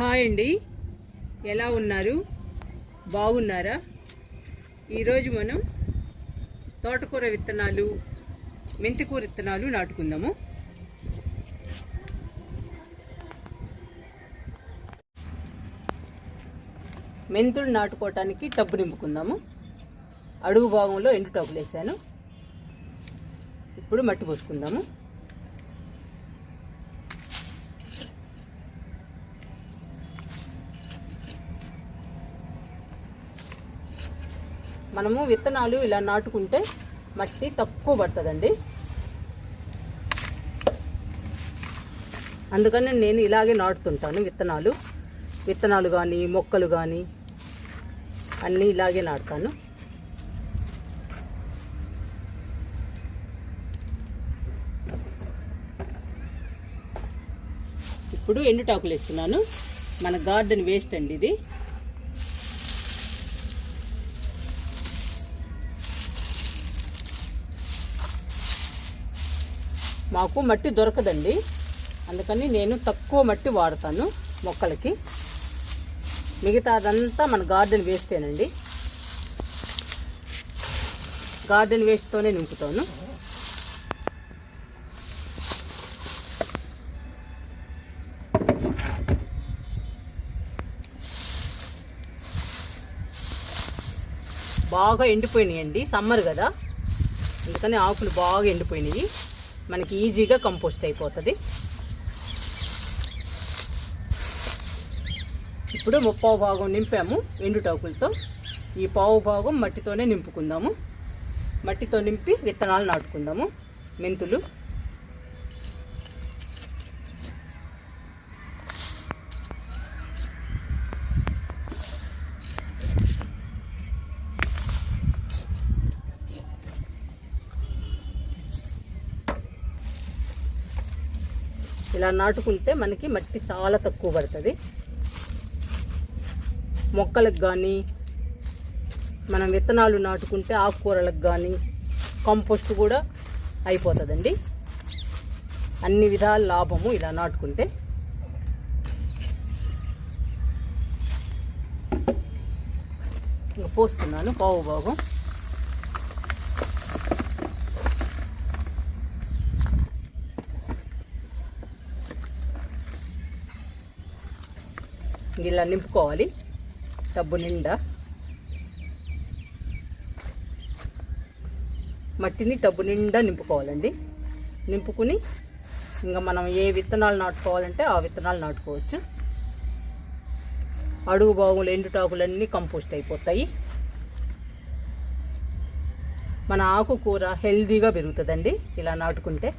Hi అండి. ఎలా ఉన్నారు? బాగున్నారా? ఈరోజు మనం తోటకూర విత్తనాలు మెంతికూర విత్తనాలు నాటుకుందాము. మెంతులు నాటుకోవటానికి టబ్బు నింపుకుందాము. అడుగు భాగంలో ఎండు టబ్బులు వేసాను. ఇప్పుడు మట్టి పోసుకుందాము. మనము విత్తనాలు ఇలా నాటుకుంటే మట్టి తక్కువ పడుతుందండి. అందుకని నేను ఇలాగే నాటుతుంటాను విత్తనాలు. విత్తనాలు కానీ మొక్కలు కానీ అన్నీ ఇలాగే నాటుతాను. ఇప్పుడు ఎండుటాకులు వేస్తున్నాను మన గార్డెన్ వేస్ట్ అండి ఇది. మాకు మట్టి దొరకదండి. అందుకని నేను తక్కువ మట్టి వాడతాను మొక్కలకి. మిగతా అదంతా మన గార్డెన్ వేస్టేనండి గార్డెన్ వేస్ట్తోనే నింపుతాను. బాగా ఎండిపోయినాయండి సమ్మర్ కదా. అందుకని ఆకులు బాగా ఎండిపోయినాయి. మనకి ఈజీగా కంపోస్ట్ అయిపోతుంది. ఇప్పుడు ముప్పావు భాగం నింపాము ఎండుటాకులతో ఈ పావు భాగం మట్టితోనే నింపుకుందాము. మట్టితో నింపి విత్తనాలు నాటుకుందాము. మెంతులు ఇలా నాటుకుంటే మనకి మట్టి చాలా తక్కువ పడుతుంది. మొక్కలకు కానీ మనం విత్తనాలు నాటుకుంటే ఆకుకూరలకు కానీ కంపోస్ట్ కూడా అయిపోతుందండి. అన్ని విధాల లాభము ఇలా నాటుకుంటే. ఇంకా పోస్తున్నాను పావు భాగం. ఇలా నింపుకోవాలి. టబ్బు నిండా. మట్టిని టబ్బు నిండా నింపుకోవాలండి. నింపుకుని ఇంకా మనం ఏ విత్తనాలు నాటుకోవాలంటే ఆ విత్తనాలు నాటుకోవచ్చు. అడుగు బాగులు ఎండుటాకులన్నీ కంపోస్ట్ అయిపోతాయి. మన ఆకుకూర హెల్దీగా పెరుగుతుందండి. ఇలా నాటుకుంటే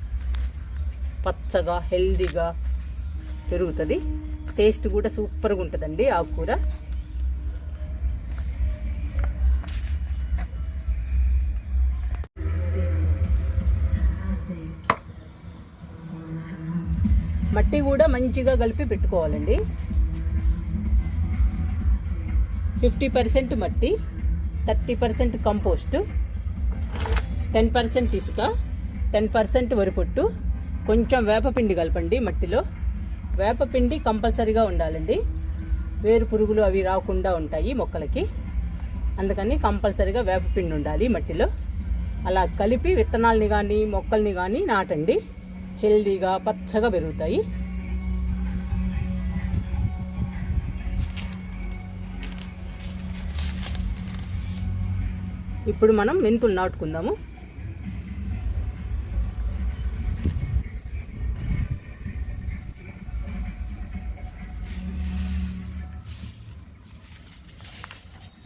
పచ్చగా హెల్దీగా పెరుగుతుంది. టేస్ట్ కూడా సూపర్గా ఉంటుందండి ఆకుకూర మట్టి కూడా మంచిగా కలిపి పెట్టుకోవాలండి. ఫిఫ్టీ పర్సెంట్ మట్టి thirty percent compost ten percent ఇసుక టెన్ పర్సెంట్ వరిపొట్టు కొంచెం వేపపిండి కలపండి మట్టిలో. వేపపిండి కంపల్సరీగా ఉండాలండి. వేరు పురుగులు అవి రాకుండా ఉంటాయి మొక్కలకి. అందుకని కంపల్సరీగా వేపపిండి ఉండాలి మట్టిలో. అలా కలిపి విత్తనాలని కానీ మొక్కల్ని కానీ నాటండి. హెల్దీగా పచ్చగా పెరుగుతాయి. ఇప్పుడు మనం మెంతులు నాటుకుందాము.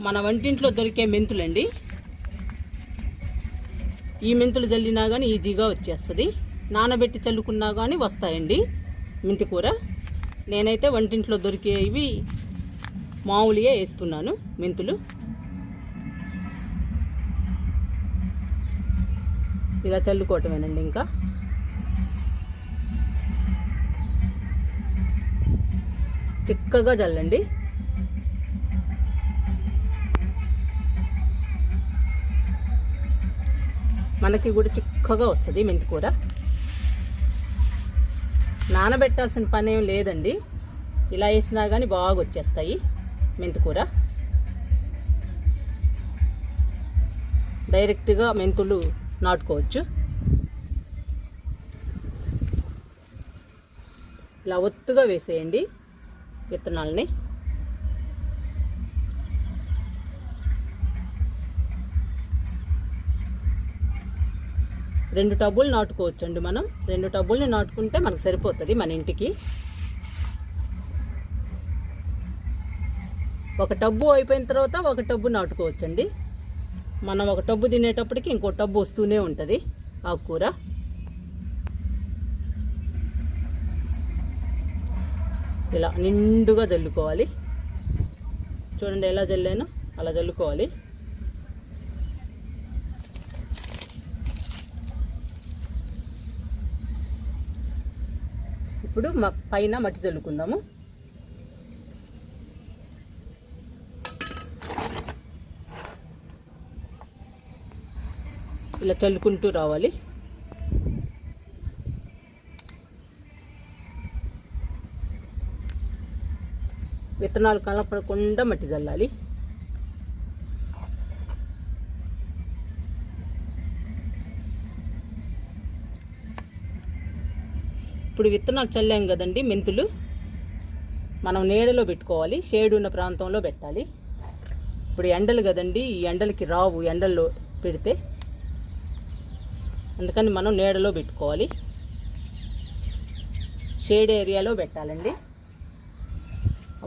మన వంటింట్లో దొరికే మెంతులండి. ఈ మెంతులు చల్లినా కానీ ఈజీగా వచ్చేస్తుంది. నానబెట్టి చల్లుకున్నా కానీ వస్తాయండి మెంతి కూర. నేనైతే వంటింట్లో దొరికే ఇవి మామూలుగా వేస్తున్నాను మెంతులు. ఇలా చల్లుకోవటమేనండి ఇంకా. చిక్కగా చల్లండి మనకి కూడా చిక్కగా వస్తుంది మెంతికూర నానబెట్టాల్సిన పని ఏం లేదండి. ఇలా వేసినా కానీ బాగా వచ్చేస్తాయి మెంతికూర డైరెక్ట్గా మెంతులు నాటుకోవచ్చు. ఇలా ఒత్తుగా వేసేయండి విత్తనాలని. రెండు టబ్బులు నాటుకోవచ్చండి మనం. రెండు టబ్బుల్ని నాటుకుంటే మనకు సరిపోతుంది మన ఇంటికి. ఒక టబ్బు అయిపోయిన తర్వాత ఒక టబ్బు నాటుకోవచ్చండి. మనం ఒక టబ్బు తినేటప్పటికి ఇంకో టబ్బు వస్తూనే ఉంటుంది ఆకుకూర ఇలా నిండుగా జల్లుకోవాలి. చూడండి ఎలా జల్లాను అలా జల్లుకోవాలి. ఇప్పుడు పైన మట్టి చల్లుకుందాము. ఇలా చల్లుకుంటూ రావాలి. విత్తనాలు కలపడకుండా మట్టి చల్లాలి. ఇప్పుడు విత్తనాలు చల్లాం కదండి మెంతులు? మనం నీడలో పెట్టుకోవాలి షేడ్ ఉన్న ప్రాంతంలో పెట్టాలి. ఇప్పుడు ఎండలు కదండి ఈ ఎండలకి రావు ఎండల్లో పెడితే. అందుకని మనం నీడలో పెట్టుకోవాలి. షేడ్ ఏరియాలో పెట్టాలండి.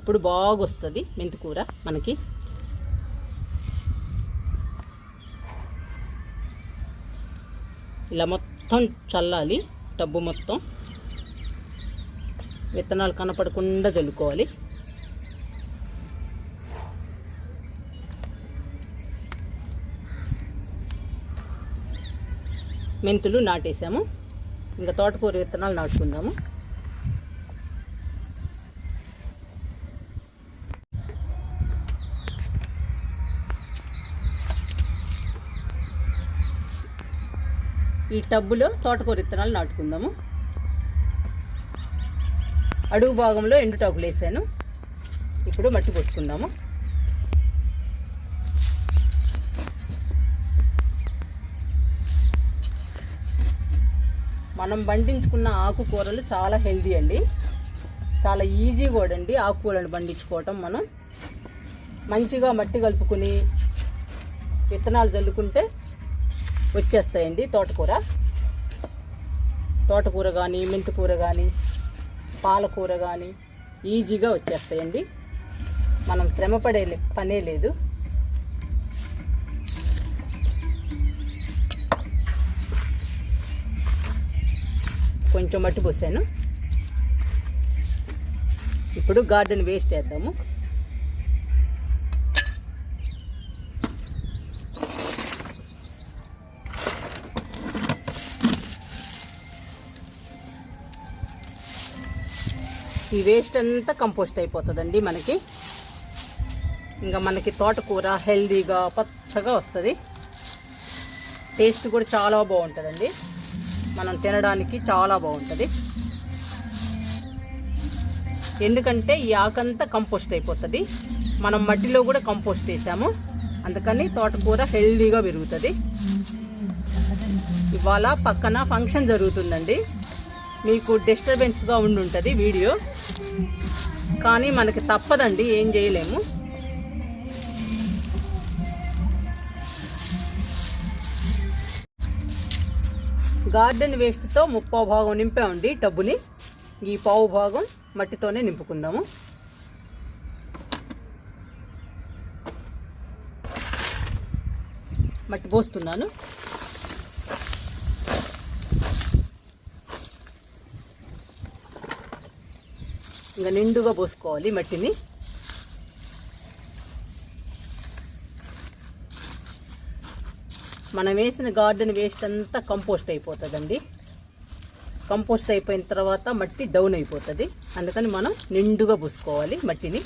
అప్పుడు బాగా వస్తుంది మెంతికూర మనకి. ఇలా మొత్తం చల్లాలి టబ్బు మొత్తం. విత్తనాలు కనపడకుండా చల్లుకోవాలి మెంతులు నాటేసాము ఇంకా తోటకూర విత్తనాలు నాటుకుందాము. ఈ టబ్బులో తోటకూర విత్తనాలు నాటుకుందాము. అడుగు భాగంలో ఎండుటాకులు వేసాను. ఇప్పుడు మట్టి పోసుకుందాము మనం పండించుకున్న ఆకుకూరలు చాలా హెల్దీ అండి. చాలా ఈజీ కూడా అండి ఆకుకూరలు పండించుకోవటం మనం. మంచిగా మట్టి కలుపుకుని విత్తనాలు చల్లుకుంటే వచ్చేస్తాయండి తోటకూర. తోటకూర కానీ మెంతికూర కానీ పాలకూర కానీ ఈజీగా వచ్చేస్తాయండి. మనం శ్రమపడే పనే లేదు. కొంచెం మట్టి పోసాను. ఇప్పుడు గార్డెన్ వేస్ట్ చేద్దాము. ఈ వేస్ట్ అంతా కంపోస్ట్ అయిపోతుందండి మనకి. ఇంకా మనకి తోటకూర హెల్దీగా పచ్చగా వస్తుంది. టేస్ట్ కూడా చాలా బాగుంటుందండి. మనం తినడానికి చాలా బాగుంటుంది. ఎందుకంటే ఈ ఆకంతా కంపోస్ట్ అయిపోతుంది. మనం మట్టిలో కూడా కంపోస్ట్ వేసాము అందుకని తోటకూర హెల్దీగా పెరుగుతుంది. ఇవాళ పక్కన ఫంక్షన్ జరుగుతుందండి. మీకు డిస్టర్బెన్స్గా ఉండి ఉంటుంది వీడియో. కానీ మనకి తప్పదండి ఏం చేయలేము. గార్డెన్ వేస్ట్తో ముప్పో భాగం నింపామండి టబ్బుని. ఈ పావు భాగం మట్టితోనే నింపుకుందాము. మట్టి పోస్తున్నాను. ఇంకా నిండుగా పోసుకోవాలి మట్టిని. మనం వేసిన గార్డెన్ వేస్ట్ అంతా కంపోస్ట్ అయిపోతుందండి. కంపోస్ట్ అయిపోయిన తర్వాత మట్టి డౌన్ అయిపోతుంది. అందుకని మనం నిండుగా పూసుకోవాలి మట్టిని.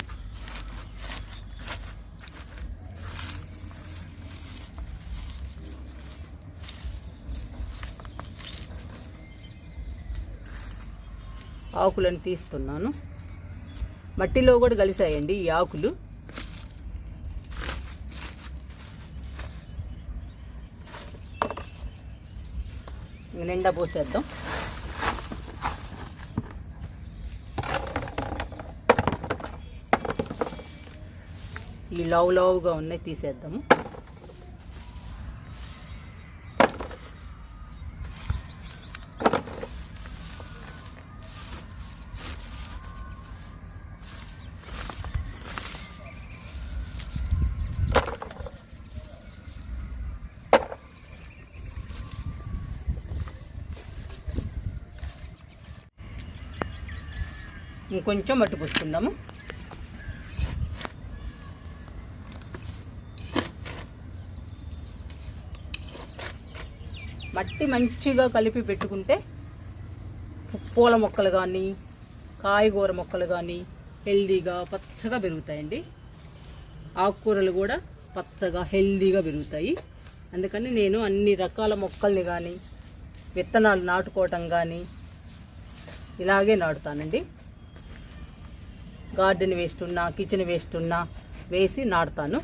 ఆకులను తీస్తున్నాను. మట్టిలో కూడా కలిసాయండి ఈ ఆకులు. నిండా పోసేద్దాం. ఈ లవ్ లవ్గా ఉన్నాయి తీసేద్దాము. ఇంకొంచెం మట్టి పోసుకుందాము మట్టి మంచిగా కలిపి పెట్టుకుంటే పూల మొక్కలు కానీ కాయగూర మొక్కలు కానీ హెల్దీగా పచ్చగా పెరుగుతాయండి. ఆకుకూరలు కూడా పచ్చగా హెల్దీగా పెరుగుతాయి. అందుకని నేను అన్ని రకాల మొక్కల్ని కానీ విత్తనాలు నాటుకోవటం కానీ ఇలాగే నాటుతానండి. గార్డెన్ వేస్ట్ ఉన్నా కిచెన్ వేస్ట్ ఉన్నా వేసి నాటుతాను.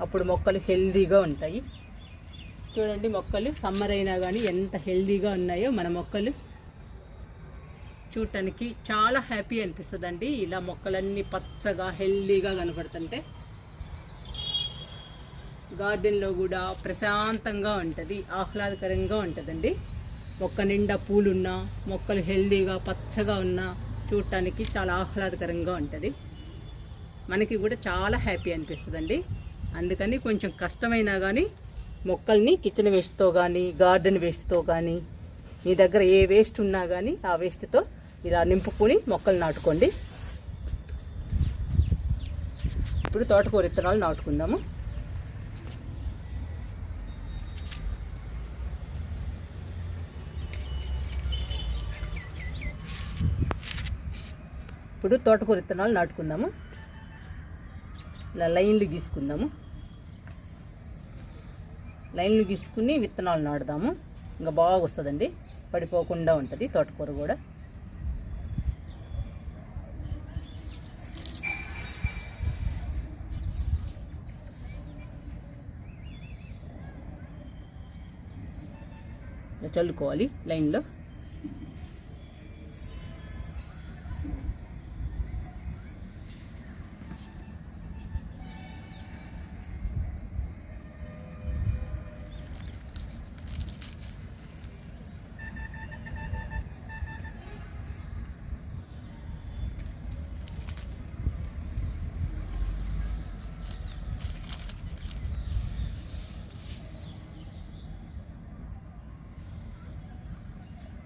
అప్పుడు మొక్కలు హెల్దీగా ఉంటాయి. చూడండి మొక్కలు సమ్మర్ అయినా కానీ ఎంత హెల్దీగా ఉన్నాయో మన మొక్కలు. చూడటానికి చాలా హ్యాపీ అనిపిస్తుందండి. ఇలా మొక్కలన్నీ పచ్చగా హెల్దీగా కనపడుతుంటే. గార్డెన్లో కూడా ప్రశాంతంగా ఉంటుంది ఆహ్లాదకరంగా ఉంటుందండి. మొక్క నిండా పూలున్నా మొక్కలు హెల్దీగా పచ్చగా ఉన్నా చూడటానికి చాలా ఆహ్లాదకరంగా ఉంటుంది. మనకి కూడా చాలా హ్యాపీ అనిపిస్తుందండి. అందుకని కొంచెం కష్టమైనా కానీ మొక్కల్ని కిచెన్ వేస్ట్తో కానీ గార్డెన్ వేస్ట్తో కానీ మీ దగ్గర ఏ వేస్ట్ ఉన్నా కానీ ఆ వేస్ట్తో ఇలా నింపుకొని మొక్కలు నాటుకోండి. ఇప్పుడు తోటకూర విత్తనాలు నాటుకుందాము. ఇప్పుడు తోటకూర విత్తనాలు నాటుకుందాము. ఇలా లైన్లు గీసుకుందాము. లైన్లు గీసుకుని విత్తనాలు నాటుదాము. ఇంకా బాగా వస్తుందండి. పడిపోకుండా ఉంటుంది తోటకూర కూడా. ఇలా చల్లుకోవాలి లైన్లో.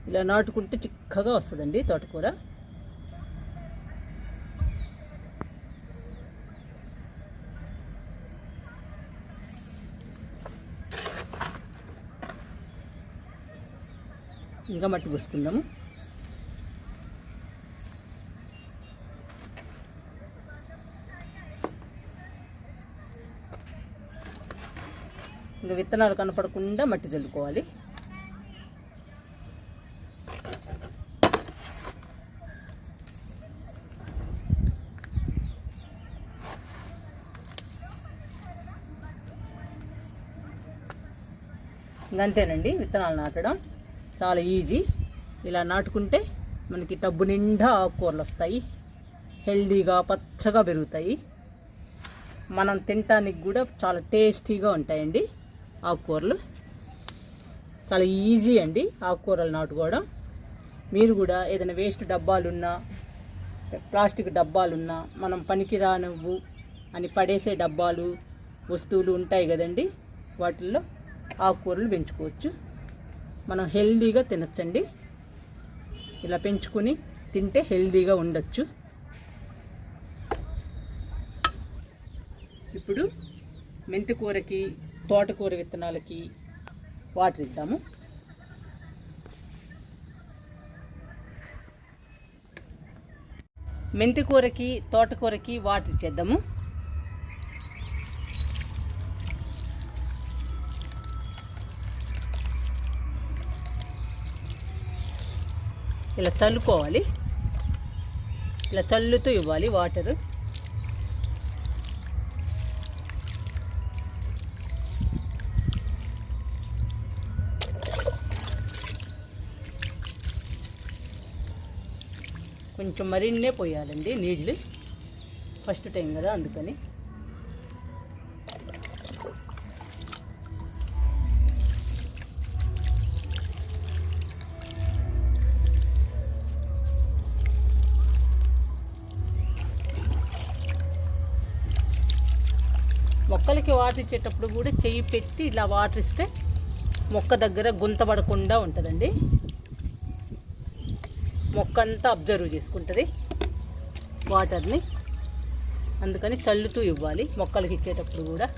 ఇలా నాటుకుంటే చిక్కగా వస్తుందండి తోటకూర. ఇంకా మట్టి పోసుకుందాము. ఇంకా విత్తనాలు కనపడకుండా మట్టి చల్లుకోవాలి. అంతేనండి విత్తనాలు నాటడం చాలా ఈజీ. ఇలా నాటుకుంటే మనకి టబ్బు నిండా ఆకుకూరలు వస్తాయి హెల్దీగా పచ్చగా పెరుగుతాయి. మనం తినటానికి కూడా చాలా టేస్టీగా ఉంటాయండి ఆకుకూరలు. చాలా ఈజీ అండి ఆకుకూరలు నాటుకోవడం. మీరు కూడా ఏదైనా వేస్ట్ డబ్బాలున్నా ప్లాస్టిక్ డబ్బాలున్నా మనం పనికిరానివ్వు అని పడేసే డబ్బాలు వస్తువులు ఉంటాయి కదండి వాటిల్లో ఆకుకూరలు పెంచుకోవచ్చు. మనం హెల్దీగా తినచ్చండి. ఇలా పెంచుకొని తింటే హెల్దీగా ఉండొచ్చు. ఇప్పుడు మెంతి కూరకి తోటకూర విత్తనాలకి వాటర్ ఇద్దాము మెంతి కూరకి తోటకూరకి వాటర్ ఇచ్చేద్దాము ఇలా చల్లుకోవాలి. ఇలా చల్లుతూ ఇవ్వాలి వాటరు. కొంచెం మరిన్నే పోయాలండి నీళ్ళు ఫస్ట్ టైం కదా అందుకని. మొక్కలకి వాటర్ ఇచ్చేటప్పుడు కూడా చెయ్యి పెట్టి ఇలా వాటర్ ఇస్తే మొక్క దగ్గర గుంతపడకుండా ఉంటుందండి. మొక్క అంతా అబ్జర్వ్ చేసుకుంటుంది వాటర్ని. అందుకని చల్లుతూ ఇవ్వాలి మొక్కలకి ఇచ్చేటప్పుడు కూడా.